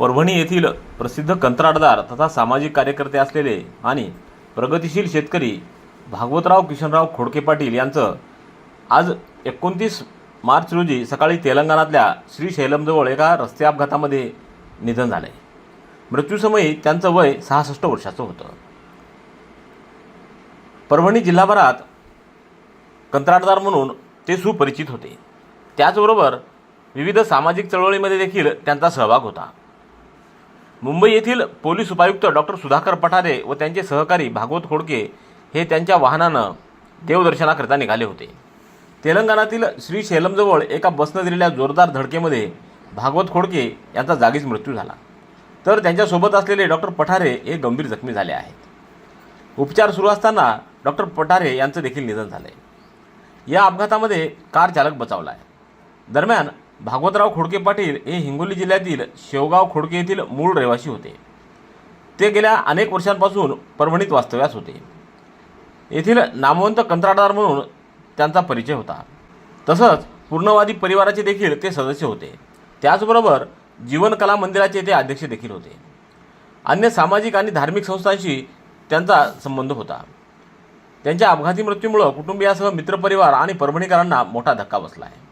परभणी येथील प्रसिद्ध कंत्राटदार तथा सामाजिक कार्यकर्ते असलेले आणि प्रगतिशील शेतकरी भागवतराव किशनराव खोडके पाटील यांचं आज एकोणतीस मार्च रोजी सकाळी तेलंगणातल्या श्रीशैलमजवळ एका रस्ते अपघातामध्ये निधन झाले मृत्यूसमयी त्यांचं वय सहासष्ट वर्षाचं होतं. परभणी जिल्हाभरात कंत्राटदार म्हणून ते सुपरिचित होते. त्याचबरोबर विविध सामाजिक चळवळीमध्ये देखील त्यांचा सहभाग होता. मुंबई येथील पोलीस उपायुक्त डॉक्टर सुधाकर पठारे व त्यांचे सहकारी भागवत खोडके हे त्यांच्या वाहनानं देवदर्शनाकरिता निघाले होते. तेलंगणातील श्रीशैलमजवळ एका बसनं दिलेल्या जोरदार धडकेमध्ये भागवत खोडके यांचा जागीच मृत्यू झाला. तर त्यांच्यासोबत असलेले डॉक्टर पठारे हे गंभीर जखमी झाले आहेत. उपचार सुरू असताना डॉक्टर पठारे यांचं देखील निधन झालं आहे या अपघातामध्ये कार चालक बचावला आहे. दरम्यान भागवतराव खोडके पाटील हे हिंगोली जिल्ह्यातील शेवगाव खोडके येथील मूळ रहिवासी होते. ते गेल्या अनेक वर्षांपासून परभणीत वास्तव्यास होते. येथील नामवंत कंत्राटदार म्हणून त्यांचा परिचय होता. तसंच पूर्णवादी परिवाराचे देखील ते सदस्य होते. त्याचबरोबर जीवनकला मंदिराचे ते अध्यक्ष देखील होते. अन्य सामाजिक आणि धार्मिक संस्थांशी त्यांचा संबंध होता. त्यांच्या अपघाती मृत्यूमुळं कुटुंबियासह मित्रपरिवार आणि परभणीकरांना मोठा धक्का बसला आहे.